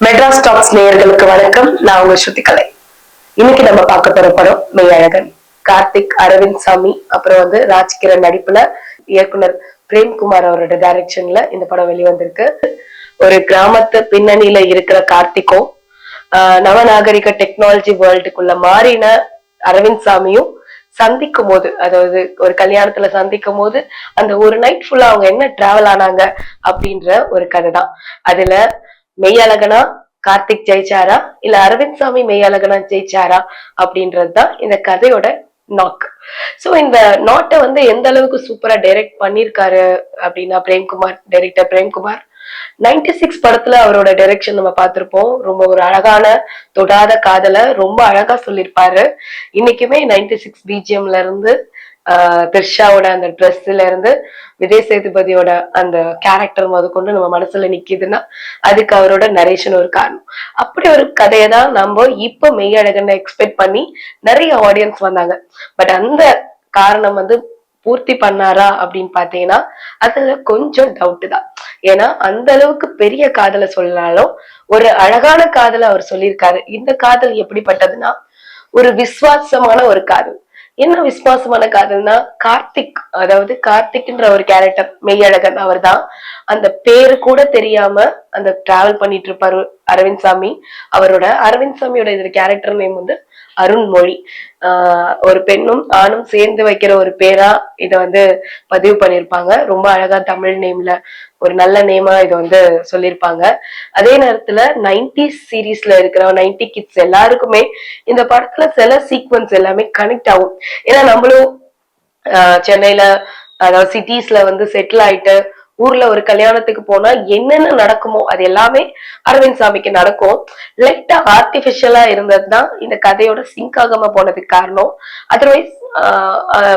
Madras tax நேயர்களுக்கு வணக்கம். நான் உங்க ஸ்ருதிகலை. இன்னைக்கு நம்ம பார்க்க போற படம் மெய்யழகன் கார்த்திக் அரவிந்த் சாமி அப்புறம் வந்து ராஜ்கிரண் நடிப்புல இயக்குனர் பிரேம்குமார் அவரோட டைரக்ஷன்ல இந்த படம் வெளிவந்திருக்கு. ஒரு கிராமத்து பின்னணியில இருக்கிற கார்த்திக்கும் ஆஹ் நவநாகரிக டெக்னாலஜி வேர்ல்டுக்குள்ள மாறின அரவிந்த் சாமியும் சந்திக்கும் போது அதாவது ஒரு கல்யாணத்துல சந்திக்கும் போது அந்த ஒரு நைட் ஃபுல்லா அவங்க என்ன டிராவல் ஆனாங்க அப்படின்ற ஒரு கதை தான் அதுல மெய்யழகனா கார்த்திக் ஜெயிச்சாரா? இல்ல அரவிந்த் சாமி மெய்யழகனா ஜெயிச்சாரா? அப்படின்றதுதான் இந்த கதையோட நாக் சோ இந்த நாட்டை வந்து எந்த அளவுக்கு சூப்பரா டைரக்ட் பண்ணிருக்காரு அப்படின்னா பிரேம்குமார் டைரக்டர் பிரேம்குமார். 96 சிக்ஸ் படத்துல அவரோட டைரக்ஷன் நம்ம பார்த்திருப்போம். ரொம்ப ஒரு அழகான தொடாத காதல ரொம்ப அழகா சொல்லியிருப்பாரு. இன்னைக்குமே 96 சிக்ஸ் பிஜிஎம்ல இருந்து த்ரிஷாவோட அந்த ட்ரெஸ்ல இருந்து விஜய் சேதுபதியோட அந்த கேரக்டர் முதற்கொண்டு நம்ம மனசுல நிக்குதுன்னா அதுக்கு அவரோட நரேஷன் ஒரு காரணம். அப்படி ஒரு கதையை தான் நம்ம மெய் மெய்யழகன்னு எக்ஸ்பெக்ட் பண்ணி நிறைய ஆடியன்ஸ் வந்தாங்க. பட் அந்த காரணம் வந்து பூர்த்தி பண்ணாரா அப்படின்னு பாத்தீங்கன்னா அதுல கொஞ்சம் டவுட் தான். ஏன்னா அந்த அளவுக்கு பெரிய காதலை சொல்லாலும் ஒரு அழகான காதலை அவர் சொல்லியிருக்காரு. இந்த காதல் எப்படிப்பட்டதுன்னா ஒரு விசுவாசமான ஒரு காதல். என்ன விசுவாசமான காதல்னா கார்த்திக் அதாவது கார்த்திக்ன்ற ஒரு கேரக்டர் மெய்யழகன் அவர் தான் அந்த பேரு கூட தெரியாம அந்த டிராவல் பண்ணிட்டு இருப்பாரு அரவிந்த் சாமி. அவரோட அரவிந்த் சாமியோட இந்த கேரக்டர் நேம் வந்து அருண்மொழி. ஆஹ் ஒரு பெண்ணும் ஆணும் சேர்ந்து வைக்கிற ஒரு பேரா இத வந்து பதிவு பண்ணிருப்பாங்க ரொம்ப அழகா தமிழ் நேம்ல ஒரு நல்ல நேமா இது வந்து சொல்லியிருப்பாங்க. அதே நேரத்துல நைன்டி சீரீஸ்ல இருக்கிற நைன்டி கிட்ஸ் எல்லாருக்குமே இந்த படத்துல சில சீக்வன்ஸ் எல்லாமே கனெக்ட் ஆகும். ஏன்னா நம்மளும் சென்னையில அதாவது சிட்டிஸ்ல வந்து செட்டில் ஆயிட்டு ஊர்ல ஒரு கல்யாணத்துக்கு போனா என்னென்ன நடக்குமோ அது எல்லாமே அரவிந்த் சாமிக்கு நடக்கும். லைட்டா ஆர்டிபிஷியலா இருந்ததுதான் இந்த கதையோட சிங்க் ஆகாம போனதுக்கு காரணம். அதர்வைஸ்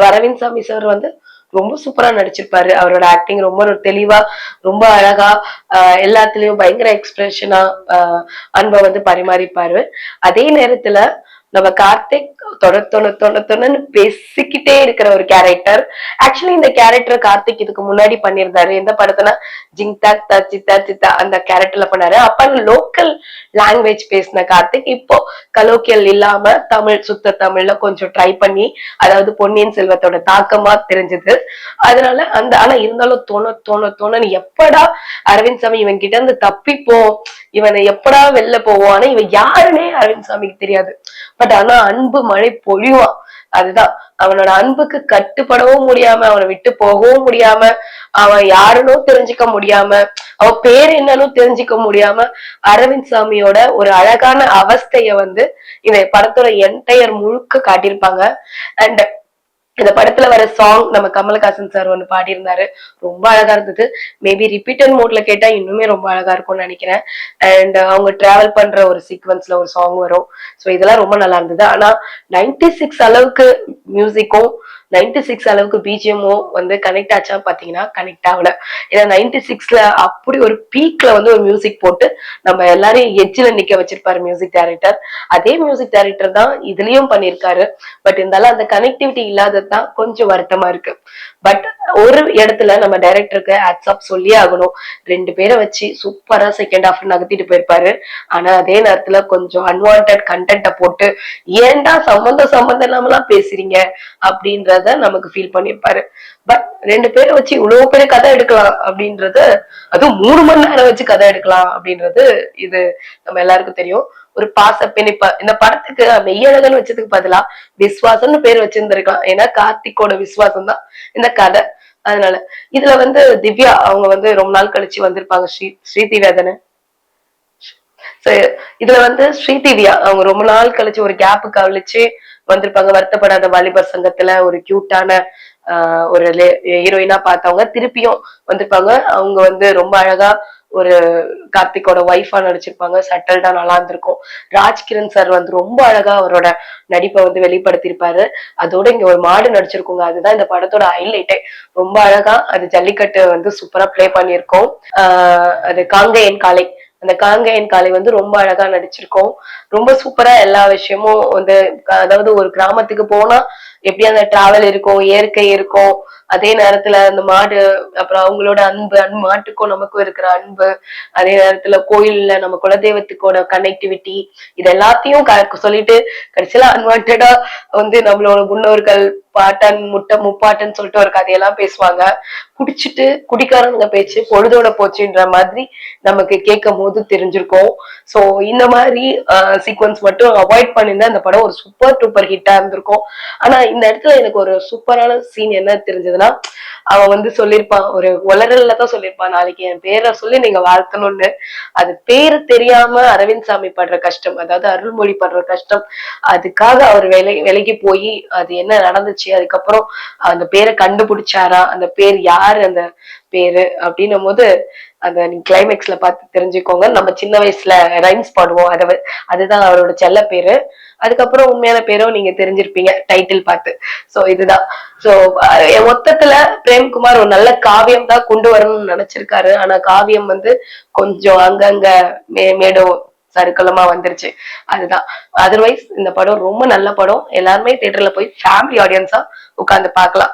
அரவிந்த் சாமி சார் வந்து ரொம்ப சூப்பரா நடிச்சிருப்பாரு. அவரோட ஆக்டிங் ரொம்ப ஒரு தெளிவா ரொம்ப அழகா ஆஹ் எல்லாத்துலயும் பயங்கர எக்ஸ்பிரஷனா அன்பை வந்து பரிமாறிப்பாரு. அதே நேரத்துல நம்ம கார்த்திக் தொட தொண தொண தொணன்னு பேசிக்கிட்டே இருக்கிற ஒரு கேரக்டர் ஆக்சுவலி இந்த கேரக்டர் கார்த்திக் இதுக்கு முன்னாடி பண்ணியிருந்தாரு. எந்த படத்துல ஜிங் தாக் தா சித்தா சித்தா அந்த கேரக்டர்ல பண்ணாரு. அப்ப லோக்கல் லாங்குவேஜ் பேசின கார்த்திக் இப்போ கலோக்கியல் இல்லாம தமிழ் சுத்த தமிழ்ல கொஞ்சம் ட்ரை பண்ணி அதாவது பொன்னியின் செல்வத்தோட தாக்கமா தெரிஞ்சது. அதனால அந்த ஆனா இருந்தாலும் தோண தோண தோணன்னு எப்படா அரவிந்த் சாமி இவன் கிட்ட இருந்து தப்பிப்போம் இவனை எப்படா வெளில போவோம் இவன் யாருன்னே அரவிந்த் சாமிக்கு தெரியாது. பட் ஆனா அன்பு மழை பொழிவான் அதுதான். அவனோட அன்புக்கு கட்டுப்படவும் முடியாம அவனை விட்டு போகவும் முடியாம அவன் யாருன்னு தெரிஞ்சுக்க முடியாம அவன் பேர் என்னன்னு தெரிஞ்சுக்க முடியாம அரவிந்த் சாமியோட ஒரு அழகான அவஸ்தைய வந்து இந்த படத்தோட என்டையர் முழுக்க காட்டியிருப்பாங்க. அண்ட் இந்த படத்துல வர சாங் நம்ம கமலஹாசன் சார் ஒன்று பாடியிருந்தாரு. ரொம்ப அழகா இருந்தது. மேபி ரிப்பீட்டட் மோட்ல கேட்டா இன்னுமே ரொம்ப அழகா இருக்கும்னு நினைக்கிறேன். அண்ட் அவங்க டிராவல் பண்ற ஒரு சீக்வன்ஸ்ல ஒரு சாங் வரும். ஸோ இதெல்லாம் ரொம்ப நல்லா இருந்தது. ஆனா நைன்டி சிக்ஸ் அளவுக்கு மியூசிக்கும் நைன்டி சிக்ஸ் அளவுக்கு பிஜிஎம்ஓ வந்து கனெக்ட் ஆச்சா பாத்தீங்கன்னா கனெக்ட் ஆகல. ஏன்னா நைன்டி சிக்ஸ்ல அப்படி ஒரு பீக்ல வந்து ஒரு மியூசிக் போட்டு நம்ம எல்லாரையும் எட்ஜில் நிக்க வச்சிருப்பாரு மியூசிக் டைரக்டர் அதே மியூசிக் டைரக்டர் தான் இதுலயும் பண்ணியிருக்காரு. பட் இருந்தாலும் அந்த கனெக்டிவிட்டி இல்லாதது தான் கொஞ்சம் வருத்தமா இருக்கு. பட் ஒரு இடத்துல நம்ம டைரக்டருக்கு ஆட்ஸ்அப் சொல்லியே ஆகணும். ரெண்டு பேரை வச்சு சூப்பரா செகண்ட் ஹாஃப் நகர்த்திட்டு போயிருப்பாரு. ஆனா அதே நேரத்துல கொஞ்சம் அன்வான்ட் கண்டென்ட்டை போட்டு ஏன்டா சம்மந்தம் சம்பந்தம் இல்லாமலாம் பேசுறீங்க? அப்படின்றத நமக்கு ஃபீல் பண்ணிருப்பாரு பட் ரெண்டு பேரை வச்சு இவ்வளவு பேர் கதை எடுக்கலாம் அப்படின்றது அதுவும் மூணு மணி நேரம் வச்சு கதை எடுக்கலாம் அப்படின்றது இது நம்ம எல்லாருக்கும் தெரியும். ஒரு பாச பிணைப்ப இந்த படத்துக்கு மெய்யழகன் வச்சதுக்கு பதிலா விஸ்வாசம்னு பேர் வச்சிருந்திருக்கலாம். ஏன்னா கார்த்திக்கோட விசுவாசம் தான் இந்த கதை. அதனால இதுல வந்து திவ்யா அவங்க வந்து ரொம்ப நாள் கழிச்சு வந்திருப்பாங்க. ஸ்ரீ ஸ்ரீதிவ்யா தானே இதுல வந்து ஸ்ரீதிவ்யா அவங்க ரொம்ப நாள் கழிச்சு ஒரு கேப்பு கழிச்சு வந்திருப்பாங்க. வருத்தப்படாத வாலிபர் சங்கத்துல ஒரு கியூட்டான ஒரு ஹீரோயினா பார்த்தவங்க. திருப்பியும் வந்திருப்பாங்க. அவங்க வந்து ரொம்ப அழகா ஒரு கார்த்திகோட ஒய்ஃபா நடிச்சிருப்பாங்க. சட்டல்டா நல்லா இருந்திருக்கும். ராஜ்கிரண் சார் வந்து ரொம்ப அழகா அவரோட நடிப்பை வந்து வெளிப்படுத்தியிருப்பாரு. அதோட இங்க ஒரு மாடு நடிச்சிருக்கோங்க. அதுதான் இந்த படத்தோட ஹைலைட்டே ரொம்ப அழகா அது ஜல்லிக்கட்டு வந்து சூப்பரா பிளே பண்ணியிருக்கோம். ஆஹ் அது காங்கையன் காலை. அந்த காங்கையன் காலை வந்து ரொம்ப அழகா நடிச்சிருக்கோம். ரொம்ப சூப்பரா எல்லா விஷயமும் வந்து அதாவது ஒரு கிராமத்துக்கு போனா எப்படி அந்த டிராவல் இருக்கும் இயற்கை இருக்கும் அதே நேரத்துல அந்த மாடு அப்புறம் அவங்களோட அன்பு மாட்டுக்கும் நமக்கும் இருக்கிற அன்பு அதே நேரத்துல கோயில்ல நம்ம குலதெய்வத்துக்கோட கனெக்டிவிட்டி இது எல்லாத்தையும் க- சொல்லிட்டு கடைசியில அன்வான்டா வந்து நம்மளோட முன்னோர்கள் பாட்டன் முட்டை முப்பாட்டன் சொல்லிட்டு ஒரு கதையெல்லாம் பேசுவாங்க. குடிச்சிட்டு குடிக்காரங்க பேச்சு பொழுதோட போச்சுன்ற மாதிரி நமக்கு கேட்கும் போது தெரிஞ்சிருக்கோம். சோ இந்த மாதிரி சீக்வன்ஸ் மட்டும் அவாய்ட் பண்ணியிருந்தா அந்த படம் ஒரு சூப்பர் டூப்பர் ஹிட்டா இருந்திருக்கும். ஆனா இந்த இடத்துல எனக்கு ஒரு சூப்பரான சீன் என்ன தெரிஞ்சதுன்னா அவன் வந்து சொல்லியிருப்பான் ஒரு உளறல்ல தான் சொல்லியிருப்பான் நாளைக்கு என் பேரை சொல்லி நீங்க வாழ்த்தணும்னு. அது பேரு தெரியாம அரவிந்த் சாமி படுற கஷ்டம் அதாவது அருள்மொழி படுற கஷ்டம். அதுக்காக அவர் வேலை விலைக்கு போய் அது என்ன நடந்துச்சு அதுக்கப்புறம் அந்த பேரை கண்டுபிடிச்சாரா அந்த பேர் யாரு அந்த பேரு அப்படின்னும் போது அந்த நீங்க கிளைமேக்ஸ்ல பார்த்து தெரிஞ்சுக்கோங்க. நம்ம சின்ன வயசுல ரைம்ஸ் பாடுவோம். அதை அதுதான் அவரோட செல்ல பேரு. அதுக்கப்புறம் உண்மையான பேரும் நீங்க தெரிஞ்சிருப்பீங்க டைட்டில் பார்த்து. சோ இதுதான். சோ மொத்தத்துல பிரேம்குமார் ஒரு நல்ல காவியம் தான் கொண்டு வரணும்னு நினைச்சிருக்காரு. ஆனா காவியம் வந்து கொஞ்சம் அங்கங்க மே மேடோ சருக்கலமா வந்துருச்சு. அதுதான். அதர்வைஸ் இந்த படம் ரொம்ப நல்ல படம். எல்லாருமே தியேட்டர்ல போய் ஃபேமிலி ஆடியன்ஸா உட்காந்து பார்க்கலாம்.